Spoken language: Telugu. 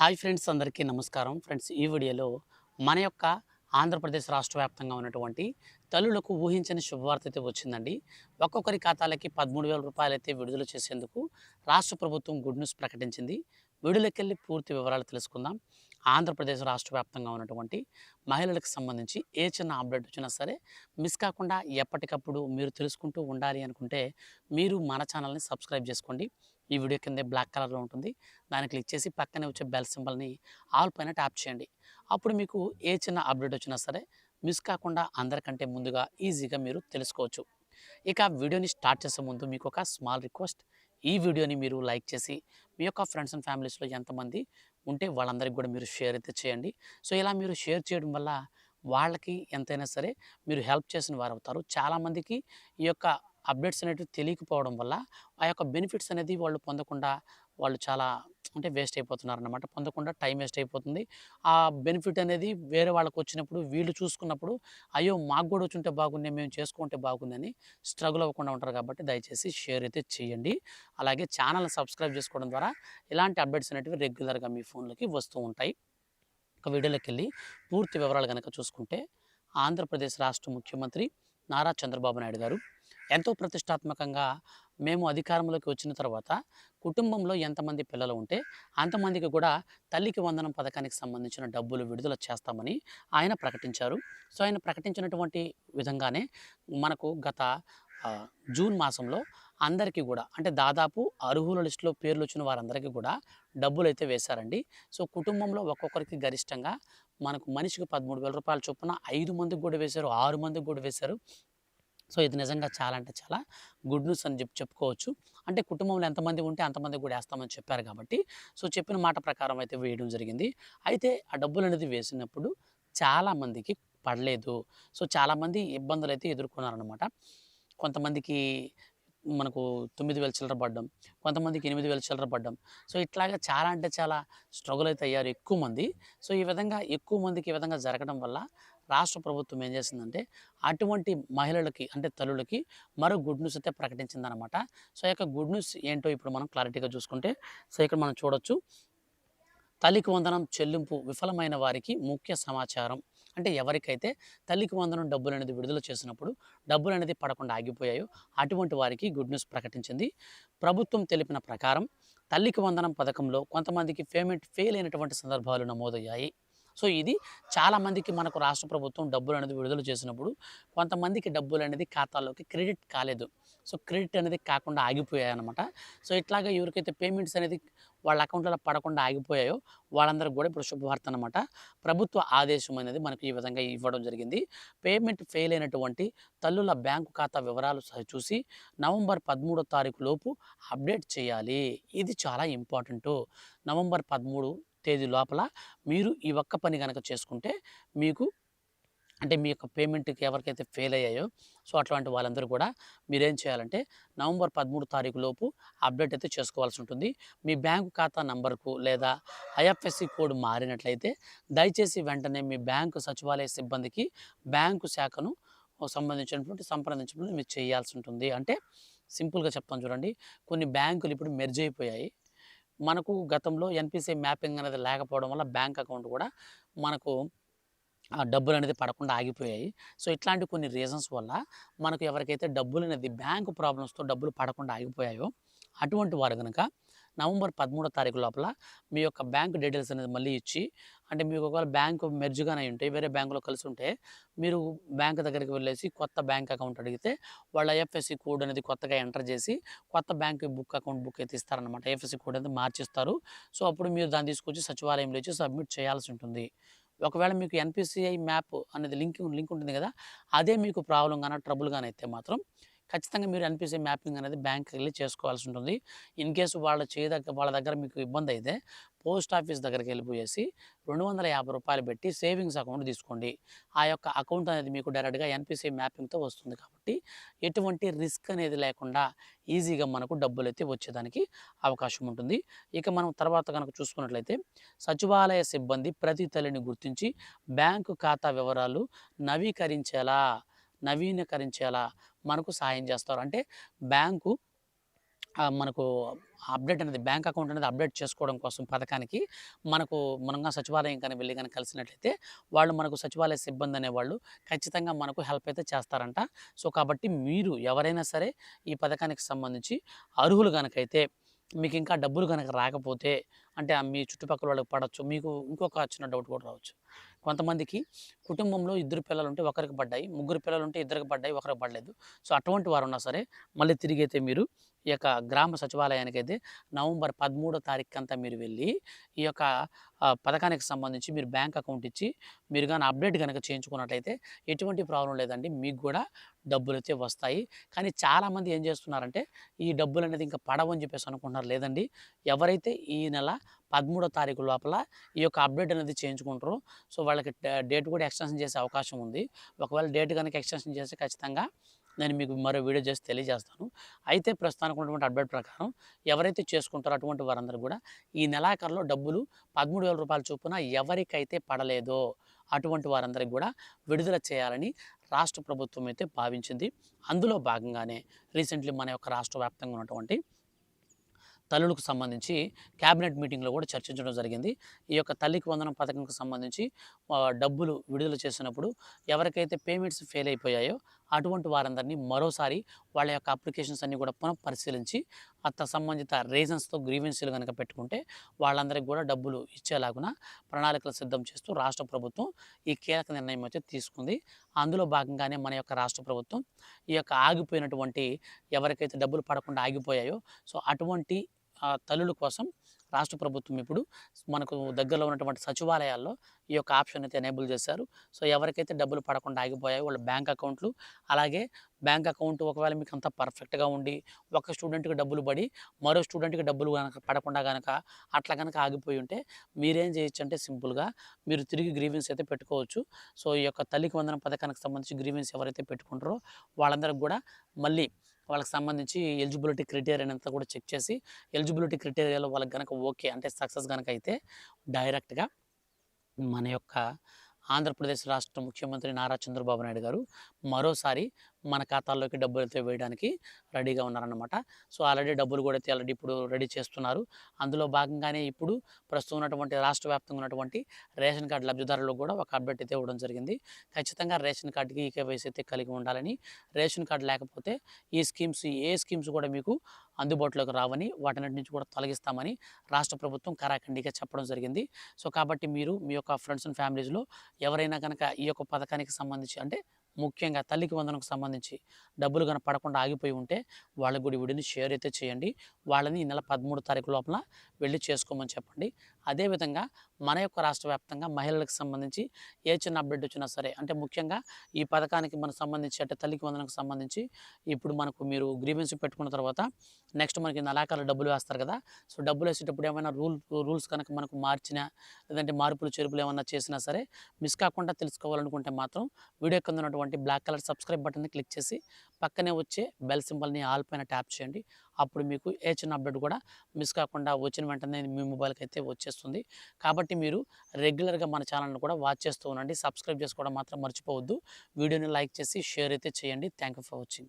హాయ్ ఫ్రెండ్స్ అందరికీ నమస్కారం. ఫ్రెండ్స్ ఈ వీడియోలో మన యొక్క ఆంధ్రప్రదేశ్ రాష్ట్ర వ్యాప్తంగా ఉన్నటువంటి తల్లులకు ఊహించని శుభవార్త అయితే వచ్చిందండి. ఒక్కొక్కరి ఖాతాలకి పదమూడు వేల రూపాయలు అయితే విడుదల చేసేందుకు రాష్ట్ర ప్రభుత్వం గుడ్ న్యూస్ ప్రకటించింది. విడుదలకెళ్ళి పూర్తి వివరాలు తెలుసుకుందాం. ఆంధ్రప్రదేశ్ రాష్ట్ర వ్యాప్తంగా ఉన్నటువంటి మహిళలకు సంబంధించి ఏ చిన్న అప్డేట్ వచ్చినా సరే మిస్ కాకుండా ఎప్పటికప్పుడు మీరు తెలుసుకుంటూ ఉండాలి అనుకుంటే మీరు మన ఛానల్ని సబ్స్క్రైబ్ చేసుకోండి. ఈ వీడియో కింద బ్లాక్ కలర్లో ఉంటుంది. దాన్ని క్లిక్ చేసి పక్కనే వచ్చే బెల్ సింబల్ని ఆల్ పైన ట్యాప్ చేయండి. అప్పుడు మీకు ఏ చిన్న అప్డేట్ వచ్చినా సరే మిస్ కాకుండా అందరికంటే ముందుగా ఈజీగా మీరు తెలుసుకోవచ్చు. ఇక వీడియోని స్టార్ట్ చేసే ముందు మీకు ఒక స్మాల్ రిక్వెస్ట్. ఈ వీడియోని మీరు లైక్ చేసి మీ యొక్క ఫ్రెండ్స్ అండ్ ఫ్యామిలీస్లో ఎంతమంది ఉంటే వాళ్ళందరికీ కూడా మీరు షేర్ అయితే చేయండి. సో ఇలా మీరు షేర్ చేయడం వల్ల వాళ్ళకి ఎంతైనా సరే మీరు హెల్ప్ చేసిన వారు అవుతారు చాలామందికి ఈ యొక్క అప్డేట్స్ అనేటివి తెలియకపోవడం వల్ల ఆ యొక్క బెనిఫిట్స్ అనేది వాళ్ళు పొందకుండా వాళ్ళు చాలా అంటే వేస్ట్ అయిపోతున్నారు అనమాట పొందకుండా టైం వేస్ట్ అయిపోతుంది. ఆ బెనిఫిట్ అనేది వేరే వాళ్ళకి వచ్చినప్పుడు వీళ్ళు చూసుకున్నప్పుడు అయ్యో మాకు కూడా వచ్చుంటే బాగుంది మేము చేసుకుంటే బాగుందని స్ట్రగుల్ అవ్వకుండా ఉంటారు కాబట్టి దయచేసి షేర్ అయితే చేయండి. అలాగే ఛానల్ సబ్స్క్రైబ్ చేసుకోవడం ద్వారా ఇలాంటి అప్డేట్స్ అనేటివి రెగ్యులర్గా మీ ఫోన్లోకి వస్తూ ఉంటాయి. ఒక వీడియోలోకి వెళ్ళి పూర్తి వివరాలు కనుక చూసుకుంటే ఆంధ్రప్రదేశ్ రాష్ట్ర ముఖ్యమంత్రి నారా చంద్రబాబు నాయుడు గారు ఎంతో ప్రతిష్టాత్మకంగా మేము అధికారంలోకి వచ్చిన తర్వాత కుటుంబంలో ఎంతమంది పిల్లలు ఉంటే అంతమందికి కూడా తల్లికి వందనం పథకానికి సంబంధించిన డబ్బులు విడుదల చేస్తామని ఆయన ప్రకటించారు. సో ఆయన ప్రకటించినటువంటి విధంగానే మనకు గత జూన్ మాసంలో అందరికీ కూడా అంటే దాదాపు అర్హుల లిస్టులో పేర్లు వచ్చిన వారందరికీ కూడా డబ్బులు అయితే వేశారండి. సో కుటుంబంలో ఒక్కొక్కరికి గరిష్టంగా మనకు మనిషికి పదమూడు వేల రూపాయల చొప్పున ఐదు మందికి కూడా వేశారు ఆరు మందికి కూడా వేశారు. సో ఇది నిజంగా చాలా అంటే చాలా గుడ్ న్యూస్ అని చెప్పి చెప్పుకోవచ్చు. అంటే కుటుంబంలో ఎంతమంది ఉంటే అంతమంది కూడా వేస్తామని చెప్పారు కాబట్టి సో చెప్పిన మాట ప్రకారం అయితే వేయడం జరిగింది. అయితే ఆ డబ్బులు అనేది వేసినప్పుడు చాలామందికి పడలేదు. సో చాలామంది ఇబ్బందులు అయితే ఎదుర్కొన్నారనమాట కొంతమందికి మనకు తొమ్మిది వేల చిల్లర పడ్డం కొంతమందికి ఎనిమిది వేల చిల్లర పడ్డం. సో ఇట్లాగా చాలా అంటే చాలా స్ట్రగుల్ అయితే అయ్యారు ఎక్కువ మంది. సో ఈ విధంగా ఎక్కువ మందికి ఈ విధంగా జరగడం వల్ల రాష్ట్ర ప్రభుత్వం ఏం చేసిందంటే అటువంటి మహిళలకి అంటే తల్లులకి మరో గుడ్ న్యూస్ అయితే ప్రకటించిందనమాట. సో యొక్క గుడ్ న్యూస్ ఏంటో ఇప్పుడు మనం క్లారిటీగా చూసుకుంటే సో ఇక్కడ మనం చూడొచ్చు. తల్లికి వందనం చెల్లింపు విఫలమైన వారికి ముఖ్య సమాచారం. అంటే ఎవరికైతే తల్లికి వందనం డబ్బులు అనేది విడుదల చేసినప్పుడు డబ్బులు అనేది పడకుండా ఆగిపోయాయో అటువంటి వారికి గుడ్ న్యూస్ ప్రకటించింది. ప్రభుత్వం తెలిపిన ప్రకారం తల్లికి వందనం పథకంలో కొంతమందికి పేమెంట్ ఫెయిల్ అయినటువంటి సందర్భాలు నమోదయ్యాయి. సో ఇది చాలామందికి మనకు రాష్ట్ర ప్రభుత్వం డబ్బులు అనేది విడుదల చేసినప్పుడు కొంతమందికి డబ్బులు అనేది ఖాతాలోకి క్రెడిట్ కాలేదు. సో క్రెడిట్ అనేది కాకుండా ఆగిపోయాయి అనమాట సో ఇట్లాగా ఎవరికైతే పేమెంట్స్ అనేది వాళ్ళ అకౌంట్లలో పడకుండా ఆగిపోయాయో వాళ్ళందరికీ కూడా ఇప్పుడు శుభవార్త అనమాట ప్రభుత్వ ఆదేశం అనేది మనకు ఈ విధంగా ఇవ్వడం జరిగింది. పేమెంట్ ఫెయిల్ అయినటువంటి తల్లుల బ్యాంకు ఖాతా వివరాలు చూసి నవంబర్ పదమూడో తారీఖు లోపు అప్డేట్ చేయాలి. ఇది చాలా ఇంపార్టెంట్. నవంబర్ పదమూడు తేదీ లోపల మీరు ఈ ఒక్క పని కనుక చేసుకుంటే మీకు అంటే మీ యొక్క పేమెంట్కి ఎవరికైతే ఫెయిల్ అయ్యాయో సో అట్లాంటి వాళ్ళందరూ కూడా మీరేం చేయాలంటే నవంబర్ పదమూడు తారీఖు లోపు అప్డేట్ అయితే చేసుకోవాల్సి ఉంటుంది. మీ బ్యాంకు ఖాతా నంబర్కు లేదా ఐఎఫ్ఎస్సి కోడ్ మారినట్లయితే దయచేసి వెంటనే మీ బ్యాంకు సచివాలయ సిబ్బందికి బ్యాంకు శాఖను సంబంధించినటువంటి సంప్రదించినప్పుడు మీరు చేయాల్సి ఉంటుంది. అంటే సింపుల్గా చెప్తాను చూడండి. కొన్ని బ్యాంకులు ఇప్పుడు మెర్జ్ అయిపోయాయి. మనకు గతంలో ఎన్పిసి మ్యాపింగ్ అనేది లేకపోవడం వల్ల బ్యాంక్ అకౌంట్ కూడా మనకు డబ్బులు అనేది పడకుండా ఆగిపోయాయి. సో ఇట్లాంటి కొన్ని రీజన్స్ వల్ల మనకు ఎవరికైతే డబ్బులు అనేది బ్యాంకు ప్రాబ్లమ్స్తో డబ్బులు పడకుండా ఆగిపోయాయో అటువంటి వారు కనుక నవంబర్ పదమూడో తారీఖు లోపల మీ యొక్క బ్యాంక్ డీటెయిల్స్ అనేది మళ్ళీ ఇచ్చి అంటే మీకు ఒకవేళ బ్యాంకు మెర్జ్గానే ఉంటే వేరే బ్యాంకులో కలిసి ఉంటే మీరు బ్యాంక్ దగ్గరికి వెళ్ళేసి కొత్త బ్యాంక్ అకౌంట్ అడిగితే వాళ్ళ ఐఎఫ్ఎస్సి కోడ్ అనేది కొత్తగా ఎంటర్ చేసి కొత్త బ్యాంక్ బుక్ అకౌంట్ బుక్ అయితే ఇస్తారనమాట ఐఎఫ్ఎస్సి కోడ్ అనేది మార్చిస్తారు. సో అప్పుడు మీరు దాన్ని తీసుకొచ్చి సచివాలయంలో ఇచ్చి సబ్మిట్ చేయాల్సి ఉంటుంది. ఒకవేళ మీకు ఎన్పిసిఐ మ్యాప్ అనేది లింక్ లింక్ ఉంటుంది కదా అదే మీకు ప్రాబ్లం కానీ ట్రబుల్ కానీ అయితే మాత్రం ఖచ్చితంగా మీరు ఎన్పిసి మ్యాపింగ్ అనేది బ్యాంక్కి వెళ్ళి చేసుకోవాల్సి ఉంటుంది. ఇన్ కేసు వాళ్ళ చేయదగ్గ వాళ్ళ దగ్గర మీకు ఇబ్బంది అయితే పోస్ట్ ఆఫీస్ దగ్గరికి వెళ్ళిపోయేసి రెండు వందల యాభై రూపాయలు పెట్టి సేవింగ్స్ అకౌంట్ తీసుకోండి. ఆ యొక్క అకౌంట్ అనేది మీకు డైరెక్ట్గా ఎన్పిసిఐ మ్యాపింగ్తో వస్తుంది కాబట్టి ఎటువంటి రిస్క్ అనేది లేకుండా ఈజీగా మనకు డబ్బులు అయితే వచ్చేదానికి అవకాశం ఉంటుంది. ఇక మనం తర్వాత కనుక చూసుకున్నట్లయితే సచివాలయ సిబ్బంది ప్రతి తల్లిని గుర్తించి బ్యాంకు ఖాతా వివరాలు నవీకరించేలా నవీకరించేలా మనకు సాయం చేస్తారు. అంటే బ్యాంకు మనకు అప్డేట్ అనేది బ్యాంక్ అకౌంట్ అనేది అప్డేట్ చేసుకోవడం కోసం పథకానికి మనకు మనంగా సచివాలయం కానీ వెళ్ళి కానీ కలిసినట్లయితే వాళ్ళు మనకు సచివాలయ సిబ్బంది అనేవాళ్ళు ఖచ్చితంగా మనకు హెల్ప్ అయితే చేస్తారంట. సో కాబట్టి మీరు ఎవరైనా సరే ఈ పథకానికి సంబంధించి అర్హులు కనుకైతే మీకు ఇంకా డబ్బులు కనుక రాకపోతే అంటే ఆ మీ చుట్టుపక్కల వాళ్ళకి పడవచ్చు మీకు ఇంకొక చిన్న డౌట్ కూడా రావచ్చు. కొంతమందికి కుటుంబంలో ఇద్దరు పిల్లలు ఉంటే ఒకరికి పడ్డాయి ముగ్గురు పిల్లలు ఉంటే ఇద్దరికి పడ్డాయి ఒకరికి పడలేదు. సో అటువంటి వారు ఉన్నా సరే మళ్ళీ తిరిగి అయితే మీరు ఈ యొక్క గ్రామ సచివాలయానికి అయితే నవంబర్ పదమూడో తారీఖు అంతా మీరు వెళ్ళి ఈ యొక్క పథకానికి సంబంధించి మీరు బ్యాంక్ అకౌంట్ ఇచ్చి మీరు కానీ అప్డేట్ కనుక చేయించుకున్నట్లయితే ఎటువంటి ప్రాబ్లం లేదండి. మీకు కూడా డబ్బులు అయితే వస్తాయి. కానీ చాలామంది ఏం చేస్తున్నారంటే ఈ డబ్బులు అనేది ఇంకా పడవని చెప్పేసి అనుకుంటున్నారు. లేదండి. ఎవరైతే ఈ నెల పదమూడో తారీఖు లోపల ఈ యొక్క అప్డేట్ అనేది చేయించుకుంటారో సో వాళ్ళకి డేట్ కూడా ఎక్స్టెన్షన్ చేసే అవకాశం ఉంది. ఒకవేళ డేట్ కనుక ఎక్స్టెన్షన్ చేస్తే ఖచ్చితంగా నేను మీకు మరో వీడియో చేసి తెలియజేస్తాను. అయితే ప్రస్తుతానికి ఉన్నటువంటి అప్డేట్ ప్రకారం ఎవరైతే చేసుకుంటారో అటువంటి వారందరూ కూడా ఈ నెలాఖరులో డబ్బులు పదమూడు వేల రూపాయల చొప్పున ఎవరికైతే పడలేదో అటువంటి వారందరికీ కూడా విడుదల చేయాలని రాష్ట్ర ప్రభుత్వం అయితే భావించింది. అందులో భాగంగానే రీసెంట్లీ మన యొక్క రాష్ట్ర వ్యాప్తంగా ఉన్నటువంటి తల్లులకు సంబంధించి క్యాబినెట్ మీటింగ్లో కూడా చర్చించడం జరిగింది. ఈ యొక్క తల్లికి వందనం పథకంకి సంబంధించి డబ్బులు విడుదల చేసినప్పుడు ఎవరికైతే పేమెంట్స్ ఫెయిల్ అయిపోయాయో అటువంటి వారందరినీ మరోసారి వాళ్ళ యొక్క అప్లికేషన్స్ అన్నీ కూడా పునః పరిశీలించి అత్త సంబంధిత రీజన్స్తో గ్రీవెన్సీలు కనుక పెట్టుకుంటే వాళ్ళందరికీ కూడా డబ్బులు ఇచ్చేలాగున ప్రణాళికలు సిద్ధం చేస్తూ రాష్ట్ర ప్రభుత్వం ఈ కీలక నిర్ణయం అయితే తీసుకుంది. అందులో భాగంగానే మన యొక్క రాష్ట్ర ప్రభుత్వం ఈ యొక్క ఆగిపోయినటువంటి ఎవరికైతే డబ్బులు పడకుండా ఆగిపోయాయో సో అటువంటి తల్లుల కోసం రాష్ట్ర ప్రభుత్వం ఇప్పుడు మనకు దగ్గరలో ఉన్నటువంటి సచివాలయాల్లో ఈ యొక్క ఆప్షన్ అయితే ఎనేబుల్ చేశారు. సో ఎవరికైతే డబ్బులు పడకుండా ఆగిపోయాయి వాళ్ళ బ్యాంక్ అకౌంట్లు అలాగే బ్యాంక్ అకౌంట్ ఒకవేళ మీకు అంతా పర్ఫెక్ట్గా ఉండి ఒక స్టూడెంట్కి డబ్బులు పడి మరో స్టూడెంట్కి డబ్బులు కనుక పడకుండా కనుక అట్లా కనుక ఆగిపోయి ఉంటే మీరేం చేయొచ్చు అంటే సింపుల్గా మీరు తిరిగి గ్రీవెన్స్ అయితే పెట్టుకోవచ్చు. సో ఈ యొక్క తల్లికి వందన పథకానికి సంబంధించి గ్రీవెన్స్ ఎవరైతే పెట్టుకుంటారో వాళ్ళందరికి కూడా మళ్ళీ వాళ్ళకి సంబంధించి ఎలిజిబిలిటీ క్రైటీరియా అంతా కూడా చెక్ చేసి ఎలిజిబిలిటీ క్రైటీరియాలో వాళ్ళకి కనుక ఓకే అంటే సక్సెస్ కనుక అయితే డైరెక్ట్గా మన యొక్క ఆంధ్రప్రదేశ్ రాష్ట్ర ముఖ్యమంత్రి నారా చంద్రబాబు నాయుడు గారు మరోసారి మన ఖాతాల్లోకి డబ్బులు అయితే వేయడానికి రెడీగా ఉన్నారన్నమాట. సో ఆల్రెడీ డబ్బులు కూడా అయితే ఆల్రెడీ ఇప్పుడు రెడీ చేస్తున్నారు. అందులో భాగంగానే ఇప్పుడు ప్రస్తుతం ఉన్నటువంటి రాష్ట్ర వ్యాప్తంగా ఉన్నటువంటి రేషన్ కార్డు లబ్ధిదారులకు కూడా ఒక అప్డేట్ అయితే ఇవ్వడం జరిగింది. ఖచ్చితంగా రేషన్ కార్డుకి ఈ కేవైసీ అయితే కలిగి ఉండాలని రేషన్ కార్డు లేకపోతే ఈ స్కీమ్స్ ఏ స్కీమ్స్ కూడా మీకు అందుబాటులోకి రావని వాటన్నిటి నుంచి కూడా తొలగిస్తామని రాష్ట్ర ప్రభుత్వం కరాఖండిగా చెప్పడం జరిగింది. సో కాబట్టి మీరు మీ యొక్క ఫ్రెండ్స్ అండ్ ఫ్యామిలీస్లో ఎవరైనా కనుక ఈ యొక్క పథకానికి సంబంధించి అంటే ముఖ్యంగా తల్లికి వందనకు సంబంధించి డబ్బులు కనుక పడకుండా ఆగిపోయి ఉంటే వాళ్ళ గుడి విడిని షేర్ అయితే చేయండి. వాళ్ళని ఈ నెల పదమూడు తారీఖు లోపల వెళ్ళి చేసుకోమని చెప్పండి. అదేవిధంగా మన యొక్క రాష్ట్ర వ్యాప్తంగా మహిళలకు సంబంధించి ఏ చిన్న అప్డేట్ వచ్చినా సరే అంటే ముఖ్యంగా ఈ పథకానికి మనకు సంబంధించి అంటే తల్లికి వందనకు సంబంధించి ఇప్పుడు మనకు మీరు గ్రీవెన్స్ పెట్టుకున్న తర్వాత నెక్స్ట్ మనకి నెలాకాల డబ్బులు వేస్తారు కదా. సో డబ్బులు వేసేటప్పుడు ఏమైనా రూల్ రూల్స్ కనుక మనకు మార్చినా లేదంటే మార్పులు చేర్పులు ఏమైనా చేసినా సరే మిస్ కాకుండా తెలుసుకోవాలనుకుంటే మాత్రం వీడియో కింద ఉన్నటువంటి బ్లాక్ కలర్ సబ్స్క్రైబ్ బటన్ని క్లిక్ చేసి పక్కనే వచ్చే బెల్ సింబల్ని ఆల్ పైన ట్యాప్ చేయండి. అప్పుడు మీకు ఏ చిన్న అప్డేట్ కూడా మిస్ కాకుండా వచ్చిన వెంటనే మీ మొబైల్కి అయితే వచ్చేస్తుంది. కాబట్టి మీరు రెగ్యులర్గా మన ఛానల్ని కూడా వాచ్ చేస్తూ ఉండండి. సబ్స్క్రైబ్ చేసుకోవడం మాత్రం మర్చిపోవద్దు. వీడియోని లైక్ చేసి షేర్ అయితే చేయండి. Thank you for watching.